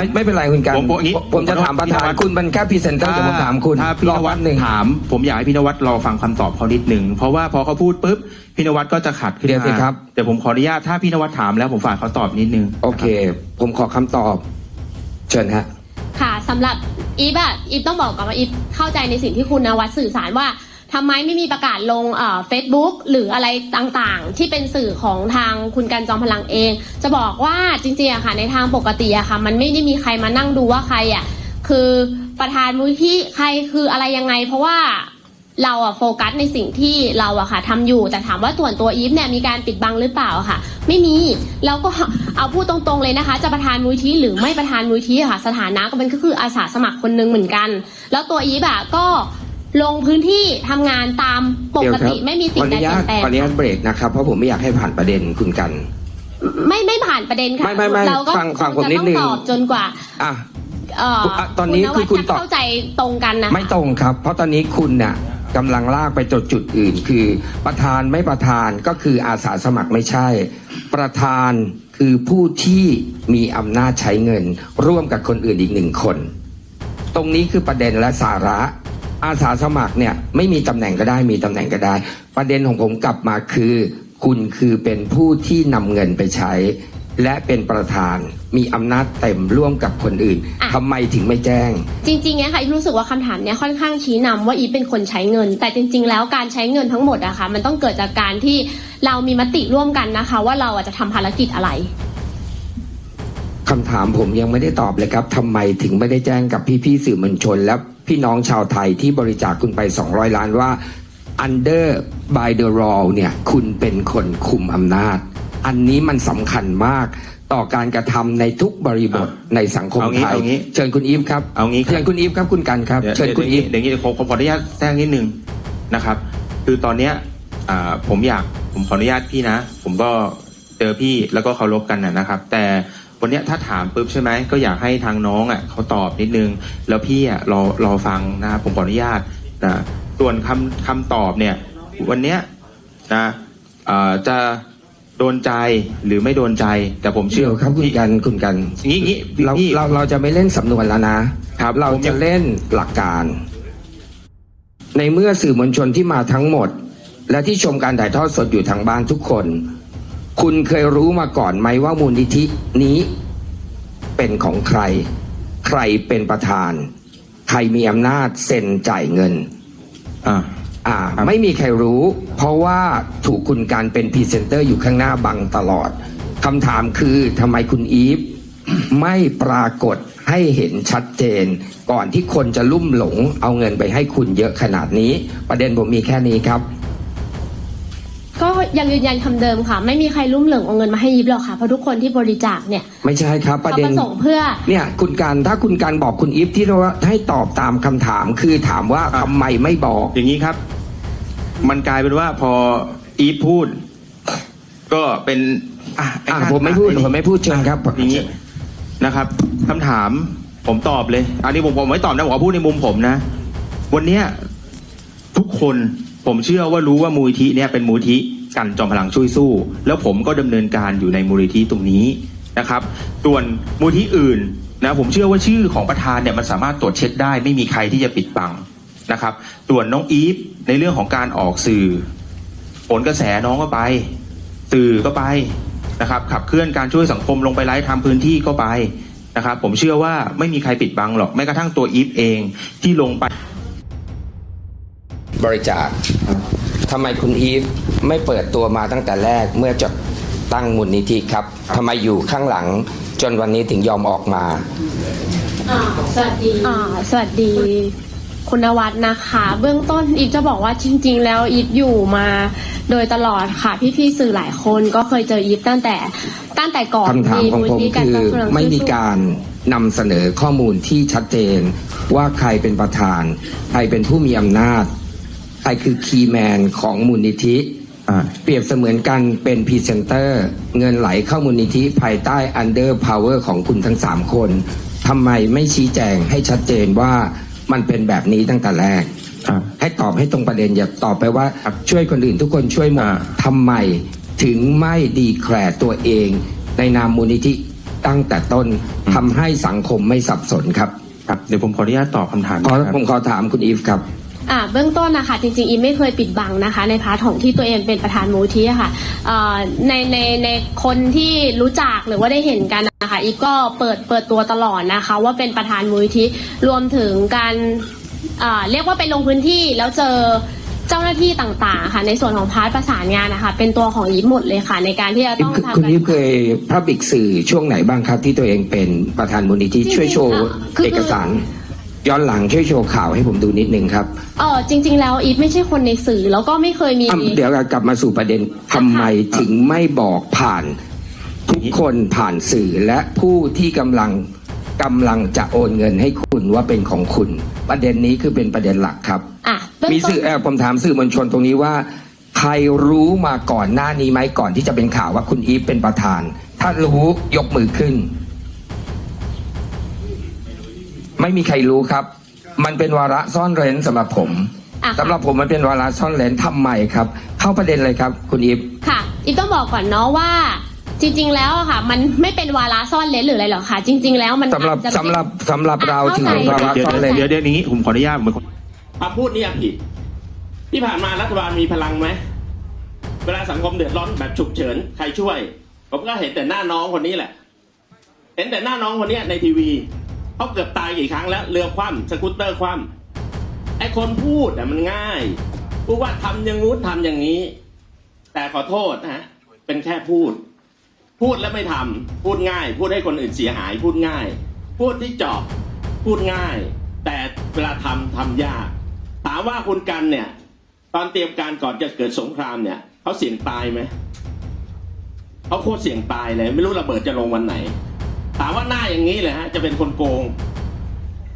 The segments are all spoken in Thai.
ไม่ไม่เป็นไรคุณกันผมผมอย่างนี้ผมจะถามประธานพี่นวัด คุณมันแค่พรีเซนเตอร์เดี๋ยวผมถามคุณถ้าพี่รอนวัแป๊ดบหนึ่ง ถาม ผมอยากให้พี่นวัดรอฟังคำตอบเขานิดหนึ่งเพราะว่าพอเขาพูดปุ๊บพี่นวัดก็จะขัดขึ้นเดี๋ยวสิมาครับ แต่ผมขออนุญาตถ้าพี่นวัดถามแล้วผมฝากเขาตอบนิดนึง โอเค ผมขอคำตอบ เชิญฮะ ค่ะสำหรับอีฟอะอีฟต้องบอกก่อนว่าอีฟเข้าใจในสิ่งที่คุณนวัดสื่อสารว่า ทำไมไม่มีประกาศลงเฟซบุ๊กหรืออะไรต่างๆ ที่เป็นสื่อของทางคุณกันจอมพลังเอง จะบอกว่าจริงๆอะค่ะในทางปกติอะค่ะ มันไม่ได้มีใครมานั่งดูว่าใครอะคือประธานมูลที่ใครคืออะไรยังไง เพราะว่าเราอะโฟกัสในสิ่งที่เราอะค่ะทำอยู่แต่ถามว่าส่วนตัวอีฟเนี่ยมีการปิดบังหรือเปล่าค่ะ ไม่มีแล้วก็เอาพูดตรงๆเลยนะคะ จะประธานมูลที่หรือไม่ประธานมูลที่ค่ะ สถานะก็มันก็คืออาสาสมัครคนหนึงเหมือนกัน แล้วตัวอีฟอะก็ ลงพื้นที่ทำงานตามปเดี๋ยวกครับติไม่มีสิ่งใดขออนุเปญาลี่ตยนแปลงขออนุญาตเบรกนะครับ เพราะผมไม่อยากให้ผ่านประเด็นคุณกัน ไม่ไม่ผ่านประเด็นค่ะไม่ไม่ไม่เราก็ฟังฟังคผมจะนิดต้องนึงตอบจนกว่าอะ เอ่ออะตอนนี้คือคุณณนวัดตอบจะเข้าใจตรงกันนะคะ ไม่ตรงครับ เพราะตอนนี้คุณเนี่ยกำลังลากไปจดจุดอื่น คือประธานไม่ประธานก็คืออาสาสมัครไม่ใช่ ประธานคือผู้ที่มีอำนาจใช้เงิน ร่วมกับคนอื่นอีกหนึ่งคน ตรงนี้คือประเด็นและสาระ อาสาสมัครเนี่ยไม่มีตำแหน่งก็ได้มีตำแหน่งก็ได้ ประเด็นของผมกลับมาคือ คุณคือเป็นผู้ที่นำเงินไปใช้ และเป็นประธานมีอำนาจเต็มร่วมกับคนอื่นอะ ทำไมถึงไม่แจ้ง จริงๆเนี่ยค่ะอีฟรู้สึกว่าคำถามเนี้ยค่อนข้างชี้นำว่าอีฟเป็นคนใช้เงิน แต่จริง ๆ แล้วการใช้เงินทั้งหมดอะค่ะมันต้องเกิดจากการที่เรามีมติร่วมกันนะคะ ว่าเราอะจะทำภารกิจอะไร คำถามผมยังไม่ได้ตอบเลยครับทำไมถึงไม่ได้แจ้งกับพี่ๆสื่อมวลชน และ พี่น้องชาวไทยที่บริจาคคุณไป 200 ล้านว่า under by the law เนี่ยคุณเป็นคนคุมอำนาจ อันนี้มันสำคัญมากต่อการกระทำในทุกบริบทในสังคมเอางี้ไทยเอางี้เชิญคุณอีฟครับเอางี้ครับเชิญคุณอีฟครับคุณกันครับดี๋ยวเชิญคุณอีฟเดี๋ยวนี้เดี๋ยวผมผมขออนุญาตแทรกนิดนึงนะครับ คือตอนเนี้ยอ่าผมอยากผมขออนุญาตพี่นะ ผมก็เจอพี่แล้วก็เคารพกันนะนะครับ แต่ วันเนี้ยถ้าถามปุ๊บใช่ไหมก็อยากให้ทางน้องอะเขาตอบนิดนึง แล้วพี่อะรอรอฟังนะครับผมขออนุญาตนะส่วนคำคำตอบเนี่ย วันเนี้ยนะอ่าจะโดนใจหรือไม่โดนใจ แต่ผมเชื่เดี๋อยวครับคุณพี่กันคุณกัน งี้งี้พี่เราพี่ เราเราจะไม่เล่นสำนวนแล้วนะครับเราผมยัจะงเล่นหลักการ ในเมื่อสื่อมวลชนที่มาทั้งหมด และที่ชมการถ่ายทอดสดอยู่ทางบ้านทุกคน คุณเคยรู้มาก่อนไหมว่ามูลนิธินี้เป็นของใคร ใครเป็นประธาน ใครมีอำนาจเซ็นจ่ายเงิน อ่าอ่าครับไม่มีใครรู้ เพราะว่าถูกคุณการเป็นพรีเซนเตอร์อยู่ข้างหน้าบังตลอดคำถามคือทำไมคุณอีฟไม่ปรากฏให้เห็นชัดเจน ก่อนที่คนจะลุ่มหลงเอาเงินไปให้คุณเยอะขนาดนี้ ประเด็นผมมีแค่นี้ครับก็ ยังยืนยันคำเดิมค่ะ ไม่มีใครลุ่มเหลิงเอาเงินมาให้ยิบหรอกค่ะเพราะทุกคนที่บริจาคเนี่ยไม่ใช่ครับประเขาเด็ปน ระสงค์เพื่อ เนี่ยคุณการถ้าคุณการบอกคุณอีฟที่ว่าให้ตอบตามคำถามคือถามว่าอะทำไมไม่บอก อย่างนี้ครับ มันกลายเป็นว่าพออีฟพูด ก็เป็นอะอ้อะข้างผมไม่พูดผมไม่พูดเชิญครับ อย่างนี้นะครับคำถามผมตอบเลย อันนี้ผมผมไม่ตอบนะผมเอาพูดในมุมผมนะ วันเนี้ยทุกคนผมเชื่อว่ารู้ว่ามูลทิเนี่ยเป็นมูลทิ กันจอมพลังช่วยสู้ แล้วผมก็ดำเนินการอยู่ในมูลทิตรงนี้นะครับส่วนมูลทิอื่นนะผมเชื่อว่าชื่อของประธานเนี่ยมันสามารถตรวจเช็คได้ ไม่มีใครที่จะปิดบังนะครับส่วนน้องอีฟในเรื่องของการออกสื่อ ผลกระแสน้องก็ไปสื่อก็ไปนะครับขับเคลื่อนการช่วยสังคมลงไปไลฟ์ทำพื้นที่ก็ไปนะครับผมเชื่อว่าไม่มีใครปิดบังหรอกแม้กระทั่งตัวอีฟเองที่ลงไปบริจาค ทำไมคุณอีฟไม่เปิดตัวมาตั้งแต่แรกเมื่อจะตั้งมูลนิธิครับทำไมอยู่ข้างหลังจนวันนี้ถึงยอมออกมาสวัสดี อ่าสวัสดี คุณนวัดนะคะ เบื้องต้นอีฟจะบอกว่าจริง ๆ แล้วอีฟอยู่มาโดยตลอดค่ะ พี่ๆสื่อหลายคนก็เคยเจออีฟตั้งแต่ตั้งแต่ก่อนคำถามของผมลนิธิกาคืรอสนับสนุนไม่มีการนำเสนอข้อมูลที่ชัดเจน ว่าใครเป็นประธาน ใครเป็นผู้มีอำนาจ ใครคือคีย์แมนของมูลนิธิอ่าเปรียบเสมือนกันเป็นพรีเซนเตอร์ เงินไหลเข้ามูลนิธิภายใต้ under power ของคุณทั้งสามคนทำไมไม่ชี้แจงให้ชัดเจนว่ามันเป็นแบบนี้ตั้งแต่แรกอ่าให้ตอบให้ตรงประเด็นอย่าตอบไปว่าครับช่วยคนอื่นทุกคนช่วยหมดอ่าทำไมถึงไม่ดีแคลร์ตัวเอง ในนามมูลนิธิตั้งแต่ต้นทำให้สังคมไม่สับสนครับครับเดี๋ยวผมขออนุญาตตอบคำถามขอนะครับผมขอถามคุณอีฟครับ อ่าเบื้องต้นนะคะจริงๆอีฟไม่เคยปิดบังนะคะ ในพาร์ทของที่ตัวเองเป็นประธานมูลที่อะค่ะเอ่อในในในคนที่รู้จักหรือว่าได้เห็นกันนะคะอีฟก็เปิดเปิดตัวตลอดนะคะ ว่าเป็นประธานมูลที่รวมถึงการเอ่อเรียกว่าไปลงพื้นที่แล้วเจอเจ้าหน้าที่ต่างๆ ค่ะในส่วนของพาร์ทประสานงานนะคะ เป็นตัวของอีฟหมดเลยค่ะ ในการที่จะต้องทำคุณการอีฟเคยพระบิกสื่อช่วงไหนบ้างครับที่ตัวเองเป็นประธานมูลนิธิจริงๆช่วยโชว์อะคือเอกสาร ย้อนหลังช่วยโชว์ข่าวให้ผมดูนิดนึงครับเออจริง ๆ แล้วอีฟไม่ใช่คนในสื่อแล้วก็ไม่เคยมีอะเดี๋ยวกลับมาสู่ประเด็นทำไมถึงไม่บอกผ่าน ทุกคนผ่านสื่อและผู้ที่กำลังกำลังจะโอนเงินให้คุณว่าเป็นของคุณ ประเด็นนี้คือเป็นประเด็นหลักครับ อะเบื้องมีต้นสื่อเออผมถามสื่อมวลชนตรงนี้ว่า ใครรู้มาก่อนหน้านี้ไหมก่อนที่จะเป็นข่าวว่าคุณอีฟเป็นประธาน ถ้ารู้ยกมือขึ้น ไม่มีใครรู้ครับ มันเป็นวาระซ่อนเร้นสำหรับผมอะสำหรับผมมันเป็นวาระซ่อนเร้นทำไมครับ เข้าประเด็นเลยครับคุณอีฟค่ะอีฟต้องบอกก่อนเนาะว่าจริงๆ แล้วอะค่ะ มันไม่เป็นวาระซ่อนเลนหรืออะไรหรอกค่ะ จริง ๆ แล้วมันสำหรับอาจจะเป็นสำหรับสำหรับเราถือเข้าใจเป็นวาระเดี๋ยวซ่อนเร้นเดี๋ยวเดี๋ยวนี้ผมขออนุญาตผมคำพูดนี้ผิด ที่ผ่านมารัฐบาลมีพลังไหมเวลาสังคมเดือดร้อนแบบฉุกเฉินใครช่วย ผมก็เห็นแต่หน้าน้องคนนี้แหละ เห็นแต่หน้าน้องคนเนี้ยในทีวี เขาเกือบตายกี่ครั้งแล้วเรือคว่ำสกูตเตอร์คว่ำไอ้คนพูดอะมันง่ายพูดว่าทำอย่างงู้นทำอย่างนี้ แต่ขอโทษนะฮะเป็นแค่พูด พูดแล้วไม่ทำพูดง่าย พูดให้คนอื่นเสียหาย พูดง่าย พูดที่จาะพูดง่าย แต่เวลาทำทำยากถามว่าคุณกันเนี่ย ตอนเตรียมการก่อนจะเกิดสงครามเนี่ยเขาเสี่ยงตายไหมเขาโคตรเสี่ยงตายเลย ไม่รู้ระเบิดจะลงวันไหน ถามว่าหน้าอย่างนี้เลยฮะ จะเป็นคนโกง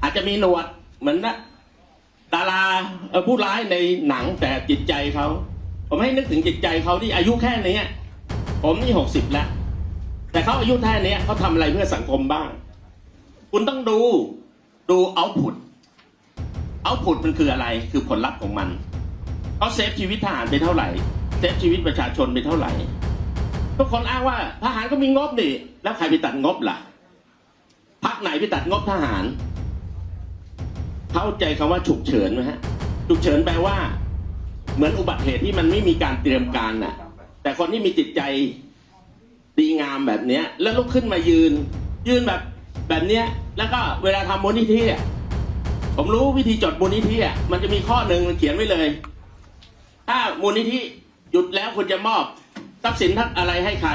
อาจจะมีหนวดเหมือนนะดาราผู้ร้ายในหนังแต่จิตใจเขา ผมให้นึกถึงจิตใจเขาที่อายุแค่นี้ผมนี่หกสิบแล้ว แต่เขาอายุแค่นี้เขาทำอะไรเพื่อสังคมบ้าง คุณต้องดูดูเอาพุตเอาพุตมันคืออะไรคือผลลัพธ์ของมันเขาเซฟชีวิตทหารไปเท่าไหร่เซฟชีวิตประชาชนไปเท่าไหร่ทุกคนอ้างว่าทหารก็มีงบนี่แล้วใครไปตัดงบล่ะ กไหนไปตัดงบทหาร เข้าใจคำว่าฉุกเฉินไหมฮะ ฉุกเฉินแปลว่า เหมือนอุบัติเหตุที่มันไม่มีการเตรียมการน่ะ แต่คนที่มีจิตใจดีงามแบบเนี้ย แล้วลุกขึ้นมายืน ยืนแบบแบบเนี้ย แล้วก็เวลาทำมูลนิธิอะผมรู้วิธีจดมูลนิธิอะมันจะมีข้อหนึ่งมันเขียนไว้เลย ถ้ามูลนิธิหยุดแล้วคุณจะมอบทรัพย์สินทักอะไรให้ใคร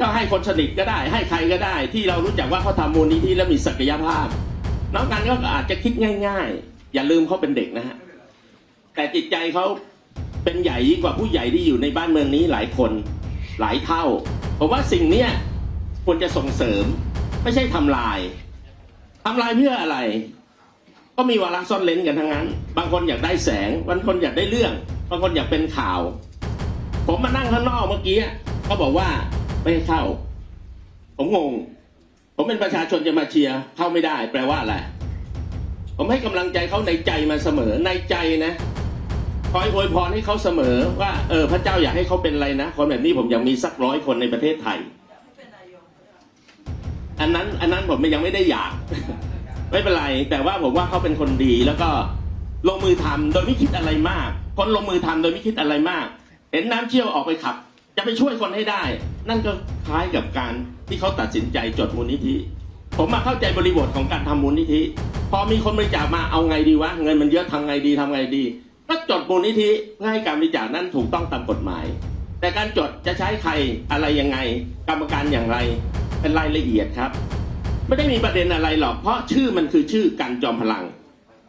ก็ให้คนสนิทก็ได้ ให้ใครก็ได้ ที่เรารู้จักว่าเขาทำมูลนิธิแล้วมีศักยภาพ น้องกันก็อาจจะคิดง่าย ๆ อย่าลืมเขาเป็นเด็กนะฮะแต่จิตใจเขาเป็นใหญ่ยิ่งกว่าผู้ใหญ่ที่อยู่ในบ้านเมืองนี้หลายคนหลายเท่าผมว่าสิ่งเนี้ยควรจะส่งเสริม ไม่ใช่ทำลายทำลายเพื่ออะไร ก็มีวาระซ่อนเลนกันทั้งนั้น บางคนอยากได้แสงบางคนอยากได้เรื่อง บางคนอยากเป็นข่าว ผมมานั่งข้างนอกเมื่อกี้เขาบอกว่า ไม่ให้เข้า ผมงง ผมเป็นประชาชนจะมาเชียร์เข้าไม่ได้ แปลว่าอะไรผมให้กำลังใจเขาในใจมาเสมอในใจนะคอยอวยพรให้เขาเสมอ ว่าเออพระเจ้าอยากให้เขาเป็นอะไรนะคนแบบนี้ผมยากมีสักร้อยคนในประเทศไทย อันนั้นอันนั้นผมยังไม่ได้อยาก ไม่เป็นไร แต่ว่าผมว่าเขาเป็นคนดีแล้วก็ลงมือทำโดยไม่คิดอะไรมาก คนลงมือทำโดยไม่คิดอะไรมาก เห็นน้ำเชี่ยวออกไปขับ จะไปช่วยคนให้ได้ นั่นก็คล้ายกับการที่เขาตัดสินใจจดมูลนิธิ ผมมาเข้าใจบริบทของการทำมูลนิธิ พอมีคนบริจาคมาเอาไงดีวะเงินมันเยอะทำไงดีทำไงดี ก็จดมูลนิธิเพื่อให้การบริจาคนั้นถูกต้องตามกฎหมาย แต่การจดจะใช้ใครอะไรยังไง กรรมการอย่างไรเป็นรายละเอียดครับ ไม่ได้มีประเด็นอะไรหรอก เพราะชื่อมันคือชื่อกันจอมพลัง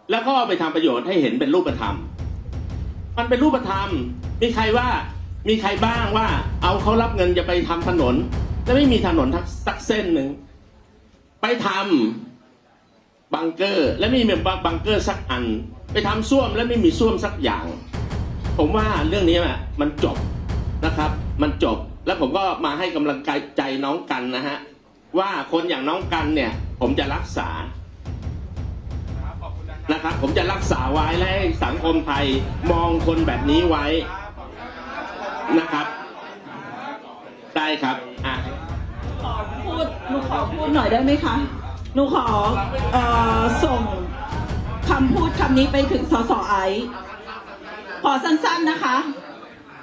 แล้วก็เอาไปทำประโยชน์ให้เห็นเป็นรูปธรรม มันเป็นรูปธรรมมีใครว่า มีใครบ้างว่า เอาเขารับเงินจะไปทำถนนแล้วไม่มีถนนทักสักเส้นหนึ่งไปทำบังเกอร์ และไม่มีบังเกอร์สักอัน ไปทำส้วมและไม่มีส้วมสักอย่าง ผมว่าเรื่องนี้มันจบนะครับ มันจบแล้วผมก็มาให้กำลังใจน้องกันนะฮะว่าคนอย่างน้องกันเนี่ย ผมจะรักษานะครับ ผมจะรักษาไว้และให้สังคมไทยมองคนแบบนี้ไว้ นะครับ ได้ครับอะพูดพูดหนูขอพูดหน่อยได้ไหมคะ หนูขอเอ่อส่งคำพูดคำนี้ไปถึงสสไอซ์ขอสั้นๆนะคะ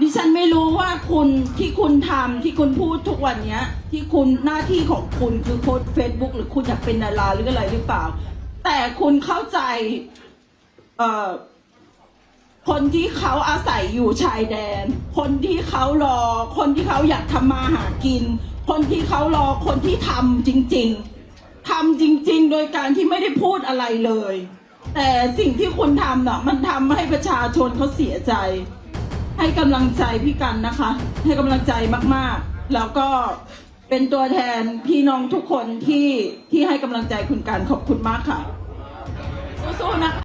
ดิฉันไม่รู้ว่าคุณที่คุณทำที่คุณพูดทุกวันเนี้ย ที่คุณหน้าที่ของคุณคือโพสเฟซบุ๊กหรือคุณอยากเป็นดาราหรืออะไรหรือเปล่า แต่คุณเข้าใจ เอ่อ คนที่เขาอาศัยอยู่ชายแดน คนที่เขารอ คนที่เขาอยากทำมาหากิน คนที่เขารอคนที่ทำจริง ๆทำจริง ๆ โดยการที่ไม่ได้พูดอะไรเลย แต่สิ่งที่คุณทำเน่ะมันทำให้ประชาชนเขาเสียใจ ให้กำลังใจพี่กันนะคะ ให้กำลังใจมากๆ แล้วก็เป็นตัวแทนพี่น้องทุกคนที่ที่ให้กำลังใจคุณกันขอบคุณมากค่ะสู้ๆนะคะ